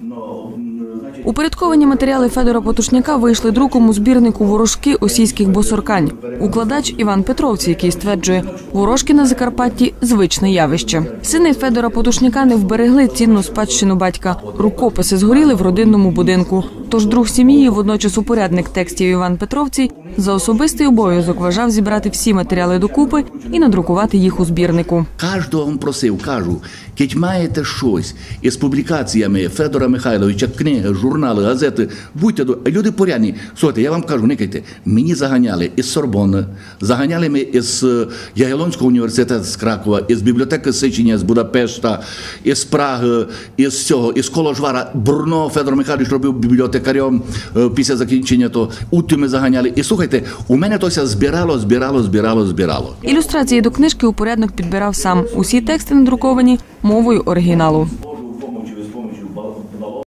no, Упорядковані матеріали Федора Потушняка вийшли друком у збірнику ворожки осійських босоркань. Укладач Іван Петровці, який стверджує, ворожки на Закарпатті звичне явище. Сини Федора Потушняка не вберегли цінну спадщину батька. Рукописи згоріли в родинному будинку. Тож друг сім'ї, водночас упорядник текстів Іван Петровці, за особистий обов'язок вважав зібрати всі матеріали докупи і надрукувати їх у збірнику. Кожного просив, кажу, кіть маєте щось із публікаціями Федора Михайловича, книги, журнали, газети, будьте до люди порядні. Слухайте, я вам кажу, никайте, мені заганяли із Сорбонни, заганяли ми із е, Ягелонського університету з Кракова, із бібліотеки Сичення з Будапешта, із Праги, із цього, із Коложвара. Бурно Федор Михайлович робив бібліотекарем е, після закінчення то утюми заганяли. І слухайте, у мене то все збирало, збирало, збирало, збирало. Ілюстрації до книжки упорядник підбирав сам. Усі тексти надруковані мовою оригіналу.